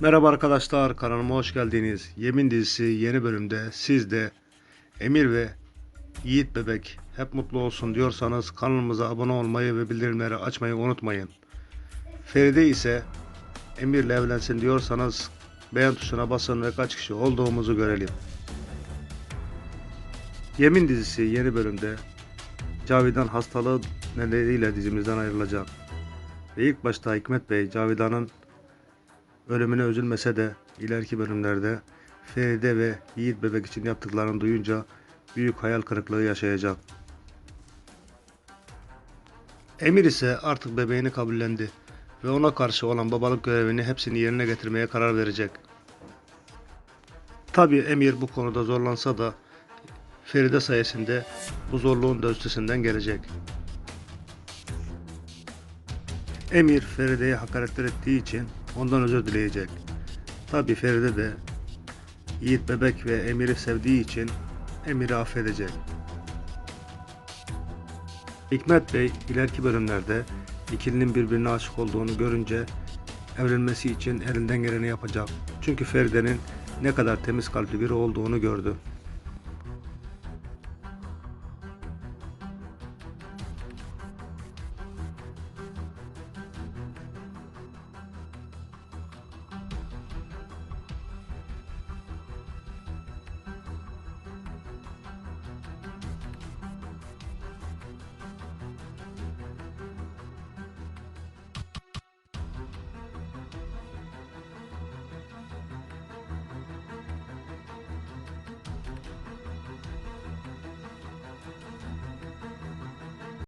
Merhaba arkadaşlar kanalıma hoş geldiniz. Yemin dizisi yeni bölümde siz de Emir ve Yiğit Bebek hep mutlu olsun diyorsanız kanalımıza abone olmayı ve bildirimleri açmayı unutmayın. Feride ise Emir'le evlensin diyorsanız beğen tuşuna basın ve kaç kişi olduğumuzu görelim. Yemin dizisi yeni bölümde Cavidan hastalığı nedeniyle dizimizden ayrılacak. Ve ilk başta Hikmet Bey Cavidan'ın ölümüne üzülmese de ileriki bölümlerde Feride ve Yiğit Bebek için yaptıklarını duyunca büyük hayal kırıklığı yaşayacak. Emir ise artık bebeğini kabullendi ve ona karşı olan babalık görevini hepsini yerine getirmeye karar verecek. Tabi Emir bu konuda zorlansa da Feride sayesinde bu zorluğun da üstesinden gelecek. Emir Feride'ye hakaretler ettiği için ondan özür dileyecek. Tabi Feride de Yiğit Bebek ve Emir'i sevdiği için Emir'i affedecek. Hikmet Bey ileriki bölümlerde ikilinin birbirine aşık olduğunu görünce evlenmesi için elinden geleni yapacak. Çünkü Feride'nin ne kadar temiz kalpli biri olduğunu gördü.